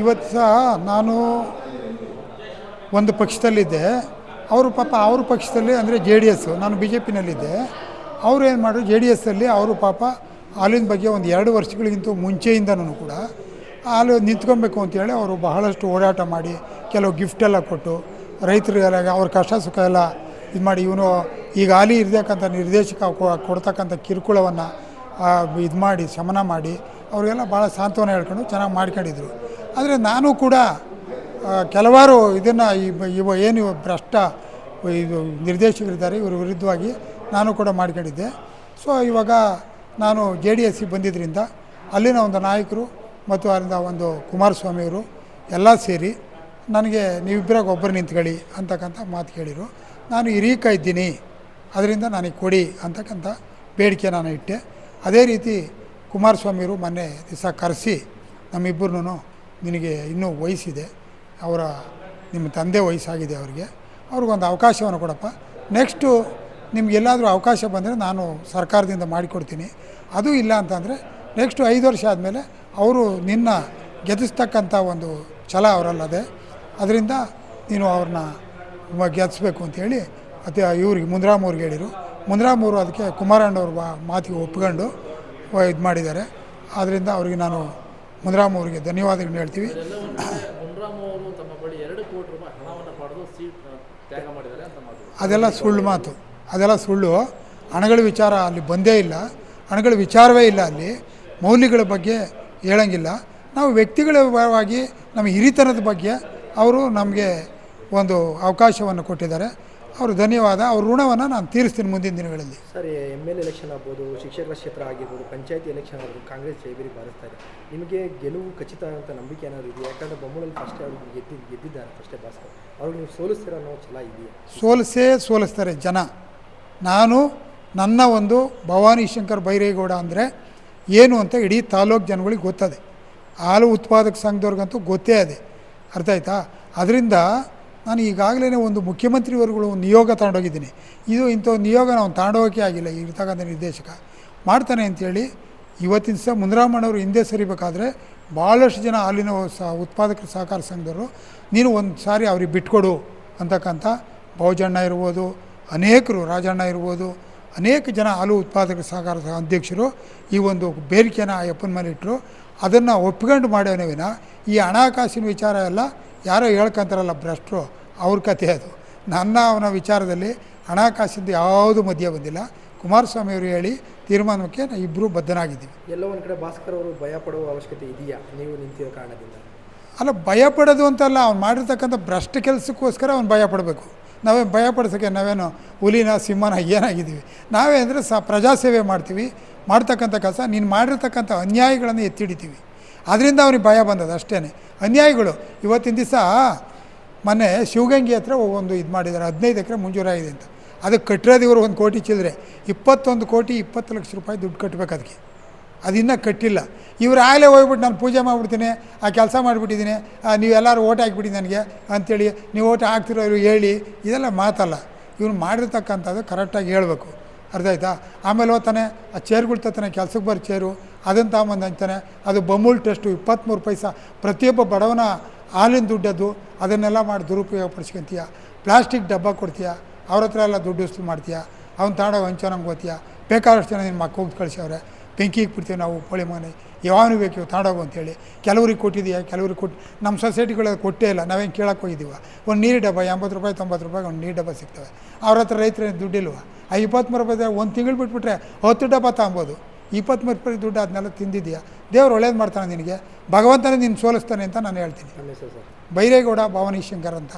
ಇವತ್ತು ಸಹ ನಾನು ಒಂದು ಪಕ್ಷದಲ್ಲಿದ್ದೆ. ಅವರು ಪಾಪ ಅವ್ರ ಪಕ್ಷದಲ್ಲಿ ಅಂದರೆ ಜೆ ಡಿ ಎಸ್, ನಾನು ಬಿ ಜೆ ಪಿನಲ್ಲಿದ್ದೆ. ಅವರು ಏನು ಮಾಡಿದ್ರು, ಜೆ ಡಿ ಎಸ್ಸಲ್ಲಿ ಅವರು ಪಾಪ ಹಾಲಿನ ಬಗ್ಗೆ ಒಂದು ಎರಡು ವರ್ಷಗಳಿಗಿಂತ ಮುಂಚೆಯಿಂದನೂ ಕೂಡ ಹಾಲು ನಿಂತ್ಕೊಬೇಕು ಅಂತೇಳಿ ಅವರು ಬಹಳಷ್ಟು ಓಡಾಟ ಮಾಡಿ, ಕೆಲವು ಗಿಫ್ಟ್ ಎಲ್ಲ ಕೊಟ್ಟು, ರೈತರಿಗೆಲ್ಲ ಅವ್ರ ಕಷ್ಟ ಸುಖ ಎಲ್ಲ ಇದು ಮಾಡಿ, ಇವನು ಈಗ ಹಾಲಿ ಇರತಕ್ಕಂಥ ನಿರ್ದೇಶಕ ಕೊಡ್ತಕ್ಕಂಥ ಕಿರುಕುಳವನ್ನು ಇದು ಮಾಡಿ, ಶಮನ ಮಾಡಿ, ಅವರಿಗೆಲ್ಲ ಭಾಳ ಸಾಂತ್ವನ ಹೇಳ್ಕೊಂಡು ಚೆನ್ನಾಗಿ ಮಾಡ್ಕೊಂಡಿದ್ರು. ಆದರೆ ನಾನು ಕೂಡ ಕೆಲವಾರು ಇದನ್ನು ಇವ ಏನು ಭ್ರಷ್ಟ, ಇದು ನಿರ್ದೇಶಕರಿದ್ದಾರೆ, ಇವ್ರ ವಿರುದ್ಧವಾಗಿ ನಾನು ಕೂಡ ಮಾಡ್ಕೊಂಡಿದ್ದೆ. ಸೊ ಇವಾಗ ನಾನು ಜೆ ಡಿ ಎಸ್ಸಿಗೆ ಬಂದಿದ್ದರಿಂದ ಅಲ್ಲಿನ ಒಂದು ನಾಯಕರು ಮತ್ತು ಅಲ್ಲಿಂದ ಒಂದು ಕುಮಾರಸ್ವಾಮಿಯವರು ಎಲ್ಲ ಸೇರಿ ನನಗೆ ನೀವಿಬ್ಬರಾಗ ಒಬ್ಬರು ನಿಂತ್ಕೊಳ್ಳಿ ಅಂತಕ್ಕಂಥ ಮಾತು ಕೇಳಿದರು ನಾನು ಹಿರೀಕ ಇದ್ದೀನಿ, ಅದರಿಂದ ನನಗೆ ಕೊಡಿ ಅಂತಕ್ಕಂಥ ಬೇಡಿಕೆ ನಾನು ಇಟ್ಟೆ. ಅದೇ ರೀತಿ ಕುಮಾರಸ್ವಾಮಿಯವರು ಮೊನ್ನೆ ದಿವಸ ಕರೆಸಿ ನಮ್ಮಿಬ್ಬರನ್ನೂ ನಿನಗೆ ಇನ್ನೂ ವಯಸ್ಸಿದೆ, ಅವರ ನಿಮ್ಮ ತಂದೆ ವಯಸ್ಸಾಗಿದೆ ಅವರಿಗೆ, ಅವ್ರಿಗೊಂದು ಅವಕಾಶವನ್ನು ಕೊಡಪ್ಪ. ನೆಕ್ಸ್ಟು ನಿಮಗೆಲ್ಲಾದರೂ ಅವಕಾಶ ಬಂದರೆ ನಾನು ಸರ್ಕಾರದಿಂದ ಮಾಡಿಕೊಡ್ತೀನಿ. ಅದು ಇಲ್ಲ ಅಂತಂದರೆ ನೆಕ್ಸ್ಟು ಐದು ವರ್ಷ ಆದಮೇಲೆ ಅವರು ನಿನ್ನ ಗೆಲ್ಲಿಸ್ತಕ್ಕಂಥ ಒಂದು ಛಲ ಅವರಲ್ಲದೆ, ಅದರಿಂದ ನೀನು ಅವ್ರನ್ನ ಗೆಲ್ಲಿಸ್ಬೇಕು ಅಂತೇಳಿ ಅದೇ ಇವ್ರಿಗೆ ಮುಂದ್ರಾಮ್ ಅವ್ರಿಗೆ ಹೇಳಿರು. ಮುಂದ್ರಾಮ್ ಅವರು ಅದಕ್ಕೆ ಕುಮಾರಣ್ಣವ್ರ ಮಾತಿಗೆ ಒಪ್ಕೊಂಡು ಇದು ಮಾಡಿದ್ದಾರೆ. ಆದ್ದರಿಂದ ಅವ್ರಿಗೆ ನಾನು ಮುನ್ರಾಮ್ ಅವರಿಗೆ ಧನ್ಯವಾದಗಳನ್ನು ಹೇಳ್ತೀವಿ. ಅದೆಲ್ಲ ಸುಳ್ಳು ಮಾತು. ಅದೆಲ್ಲ ಸುಳ್ಳು. ಹಣಗಳ ವಿಚಾರ ಅಲ್ಲಿ ಬಂದೇ ಇಲ್ಲ. ಹಣಗಳ ವಿಚಾರವೇ ಇಲ್ಲ ಅಲ್ಲಿ. ಮೌಲ್ಯಗಳ ಬಗ್ಗೆ ಹೇಳಂಗಿಲ್ಲ. ನಾವು ವ್ಯಕ್ತಿಗಳ ಪರವಾಗಿ ನಮ್ಮ ಹಿರಿತನದ ಬಗ್ಗೆ ಅವರು ನಮಗೆ ಒಂದು ಅವಕಾಶವನ್ನು ಕೊಟ್ಟಿದ್ದಾರೆ. ಅವರು ಧನ್ಯವಾದ. ಅವ್ರ ಋಣವನ್ನು ನಾನು ತೀರಿಸ್ತೀನಿ ಮುಂದಿನ ದಿನಗಳಲ್ಲಿ. ಸರ್ ಎಂ ಎಲ್ ಎಲೆಕ್ಷನ್ ಆಗ್ಬೋದು ಶಿಕ್ಷಕರ ಕ್ಷೇತ್ರ ಆಗಿರ್ಬೋದು ಪಂಚಾಯತಿ ಎಲೆಕ್ಷನ್ ಆಗ್ಬೋದು ಕಾಂಗ್ರೆಸ್ ಜೈಬಿರಿ ಬಾರಿಸ್ತಾರೆ ಇದೆ. ನಿಮಗೆ ಗೆಲುವು ಖಚಿತ ಅಂತ ನಂಬಿಕೆ ಏನಾದ್ರು ಇದೆಯಾ? ಯಾಕಂದರೆ ಬೊಮ್ಮಳಲ್ಲಿ ಫಸ್ಟೇ ಅವ್ರಿಗೆ ಗೆದ್ದಿ ಗೆದ್ದಿದ್ದಾರೆ ಫಸ್ಟೇ ಭಾಸ್ಕರ್. ಅವ್ರಿಗೆ ನೀವು ಸೋಲಿಸ್ತೀರ ಅನ್ನೋ ಛಲ ಇದೆಯಾ? ಸೋಲಿಸೇ ಸೋಲಿಸ್ತಾರೆ ಜನ. ನಾನು ನನ್ನ ಒಂದು ಭವಾನಿ ಶಂಕರ್ ಬೈರೇಗೌಡ ಅಂದರೆ ಏನು ಅಂತ ಇಡೀ ತಾಲೂಕು ಜನಗಳಿಗೆ ಗೊತ್ತದೆ. ಹಾಲು ಉತ್ಪಾದಕ ಸಂಘದವ್ರಿಗಂತೂ ಗೊತ್ತೇ ಅದೇ. ಅರ್ಥ ಆಯ್ತಾ? ಅದರಿಂದ ನಾನು ಈಗಾಗಲೇ ಒಂದು ಮುಖ್ಯಮಂತ್ರಿವರುಗಳು ಒಂದು ನಿಯೋಗ ತಗೊಂಡೋಗಿದ್ದೀನಿ. ಇದು ಇಂಥ ನಿಯೋಗ ನಾವು ತಗೊಂಡೋಗೋಕೆ ಆಗಿಲ್ಲ ಇರ್ತಕ್ಕಂಥ ನಿರ್ದೇಶಕ. ಮಾಡ್ತಾನೆ ಅಂಥೇಳಿ ಇವತ್ತಿನ ಸಹ ಮುನ್ರಾಮಣ್ಣವರು ಹಿಂದೆ ಸರಿಬೇಕಾದ್ರೆ ಭಾಳಷ್ಟು ಜನ ಹಾಲಿನ ಸಹ ಉತ್ಪಾದಕರ ಸಹಕಾರ ಸಂಘದವರು, ನೀನು ಒಂದು ಸಾರಿ ಅವ್ರಿಗೆ ಬಿಟ್ಕೊಡು ಅಂತಕ್ಕಂಥ ಬಹುಜಣ್ಣ ಇರ್ಬೋದು, ಅನೇಕರು ರಾಜಣ್ಣ ಇರ್ಬೋದು, ಅನೇಕ ಜನ ಹಾಲು ಉತ್ಪಾದಕ ಸಹಕಾರ ಅಧ್ಯಕ್ಷರು ಈ ಒಂದು ಬೇಡಿಕೆಯನ್ನು ಆ ಅಪ್ಪನ ಮೇಲೆ ಇಟ್ಟರು. ಅದನ್ನು ಒಪ್ಕೊಂಡು ಮಾಡ್ಯವನೇ ವಿನ ಈ ಹಣಕಾಸಿನ ವಿಚಾರ ಎಲ್ಲ ಯಾರೋ ಹೇಳ್ಕೊಂತಾರಲ್ಲ ಭ್ರಷ್ಟರು ಅವ್ರ ಕಥೆ ಅದು. ನನ್ನ ಅವನ ವಿಚಾರದಲ್ಲಿ ಹಣಕಾಸಿಂದ ಯಾವುದು ಮಧ್ಯ ಬಂದಿಲ್ಲ. ಕುಮಾರಸ್ವಾಮಿ ಅವರು ಹೇಳಿ ತೀರ್ಮಾನಕ್ಕೆ ನಾವು ಇಬ್ಬರು ಬದ್ಧನಾಗಿದ್ದೀವಿ. ಎಲ್ಲೋ ಒಂದು ಕಡೆ ಭಾಸ್ಕರ್ ಅವರು ಭಯ ಪಡುವ ಅವಶ್ಯಕತೆ ಇದೆಯಾ? ನೀವು ನಿಂತಿರೋ ಕಾರಣದಿಂದ. ಅಲ್ಲ ಭಯ ಪಡೋದು ಅಂತಲ್ಲ ಅವ್ನು ಮಾಡಿರ್ತಕ್ಕಂಥ ಭ್ರಷ್ಟ ಕೆಲಸಕ್ಕೋಸ್ಕರ ಅವ್ನು ಭಯ ಪಡಬೇಕು. ನಾವೇ ಭಯ ಪಡಿಸೋಕ್ಕೆ ನಾವೇನು ಹುಲಿನ ಸಿಂಹನ ಏನಾಗಿದ್ದೀವಿ? ನಾವೇ ಅಂದರೆ ಸ ಪ್ರಜಾಸೇವೆ ಮಾಡ್ತೀವಿ ಮಾಡ್ತಕ್ಕಂಥ ಕೆಲಸ ನೀನು ಮಾಡಿರ್ತಕ್ಕಂಥ ಅನ್ಯಾಯಗಳನ್ನು ಎತ್ತಿ ಹಿಡಿತೀವಿ ಅದರಿಂದ ಅವ್ನಿಗೆ ಭಯ ಬಂದದ್ದು ಅಷ್ಟೇ ಅನ್ಯಾಯಗಳು, ಇವತ್ತಿನ ದಿವಸ ಮೊನ್ನೆ ಶಿವಗಂಗೆ ಹತ್ರ ಒಂದು ಇದು ಮಾಡಿದ್ದಾರೆ ಹದಿನೈದು ಎಕರೆ ಮಂಜೂರಾಗಿದೆ ಅಂತ. ಅದಕ್ಕೆ ಕಟ್ಟಿರೋದು ಇವರು ಒಂದು ಕೋಟಿ ಚಿಲ್ಲರೆ. ಇಪ್ಪತ್ತೊಂದು ಕೋಟಿ ಇಪ್ಪತ್ತು ಲಕ್ಷ ರೂಪಾಯಿ ದುಡ್ಡು ಕಟ್ಟಬೇಕು ಅದಕ್ಕೆ. ಅದಿನ್ನೂ ಕಟ್ಟಿಲ್ಲ. ಇವ್ರು ಆಗಲೇ ಹೋಗ್ಬಿಟ್ಟು ನಾನು ಪೂಜೆ ಮಾಡಿಬಿಡ್ತೀನಿ, ಆ ಕೆಲಸ ಮಾಡಿಬಿಟ್ಟಿದ್ದೀನಿ ನೀವೆಲ್ಲರೂ ಓಟ್ ಹಾಕಿಬಿಡಿ ನನಗೆ ಅಂಥೇಳಿ ನೀವು ಓಟ್ ಹಾಕ್ತಿರೋರು ಹೇಳಿ, ಇದೆಲ್ಲ ಮಾತಲ್ಲ. ಇವ್ರು ಮಾಡಿರ್ತಕ್ಕಂಥದ್ದು ಕರೆಕ್ಟಾಗಿ ಹೇಳ್ಬೇಕು. ಅರ್ಥ ಆಯ್ತಾ? ಆಮೇಲೆ ಹೋಗ್ತಾನೆ, ಆ ಚೇರ್ಗಳು ತತ್ತಾನೆ ಕೆಲ್ಸಕ್ಕೆ ಬರೋ ಚೇರು ಅದನ್ನು ತಗೊಂಬಂದು ಅಂತಾನೆ ಅದು ಬಮೂಲ್ ಟೆಸ್ಟು ಇಪ್ಪತ್ತ್ಮೂರು ಪೈಸ. ಪ್ರತಿಯೊಬ್ಬ ಬಡವನ ಹಾಲಿನ ದುಡ್ಡದ್ದು ಅದನ್ನೆಲ್ಲ ಮಾಡಿ ದುರುಪಯೋಗ ಪಡಿಸ್ಕೊಂತೀಯ ಪ್ಲಾಸ್ಟಿಕ್ ಡಬ್ಬ ಕೊಡ್ತೀಯ. ಅವ್ರ ಹತ್ರ ಎಲ್ಲ ದುಡ್ಡು ಉಸ್ತು ಮಾಡ್ತೀಯ. ಅವ್ನು ತಾಂಡೋಗಿ ಹಂಚೋನಂಗೆ ಓದ್ತೀಯ. ಬೇಕಾದಷ್ಟು ಜನ ನಿಮ್ಮ ಮಕ್ಕ ಹೋಗಿ ಕಳಿಸವ್ರೆ ಬೆಂಕಿಗೆ ಬಿಡ್ತೀವಿ ನಾವು ಕೋಳಿ ಮನೆ ಯಾವನು ಬೇಕು ಇವು ತಾಂಡೋಗು ಅಂತೇಳಿ. ಕೆಲವ್ರಿಗೆ ಕೊಟ್ಟಿದೆಯಾ ಕೆಲವ್ರಿಗೆ ಕೊಟ್ಟು ನಮ್ಮ ಸೊಸೈಟಿಗಳಲ್ಲಿ ಕೊಟ್ಟೇ ಇಲ್ಲ. ನಾವೇನು ಕೇಳಕ್ಕೆ ಹೋಗಿದ್ದೀವ? ಒಂದು ನೀರು ಡಬ್ಬ ಎಂಬತ್ತು ರೂಪಾಯಿ ತೊಂಬತ್ತು ರೂಪಾಯಿ ಒಂದು ನೀರು ಡಬ್ಬ ಸಿಗ್ತವೆ. ಅವ್ರ ಹತ್ರ ರೈತರು ದುಡ್ಡಿಲ್ವ ಆ ಇಪ್ಪತ್ತ್ಮೂರು ರೂಪಾಯಿ ಒಂದು ತಿಂಗಳು ಬಿಟ್ಬಿಟ್ರೆ ಹತ್ತು ಡಬ್ಬ ತಗೊಬೋದು ಇಪ್ಪತ್ತ್ಮೂರು ರೂಪಾಯಿ ದುಡ್ಡು ಅದನ್ನೆಲ್ಲ ತಿಂದಿದೆಯಾ ದೇವ್ರು ಒಳ್ಳೇದು ಮಾಡ್ತಾನೆ ನಿನಗೆ. ಭಗವಂತನೇ ನಿನ್ನ ಸೋಲಿಸ್ತಾನೆ ಅಂತ ನಾನು ಹೇಳ್ತೀನಿ. ಬೈರೇಗೌಡ ಭವಾನಿ ಶಂಕರ್ ಅಂತ.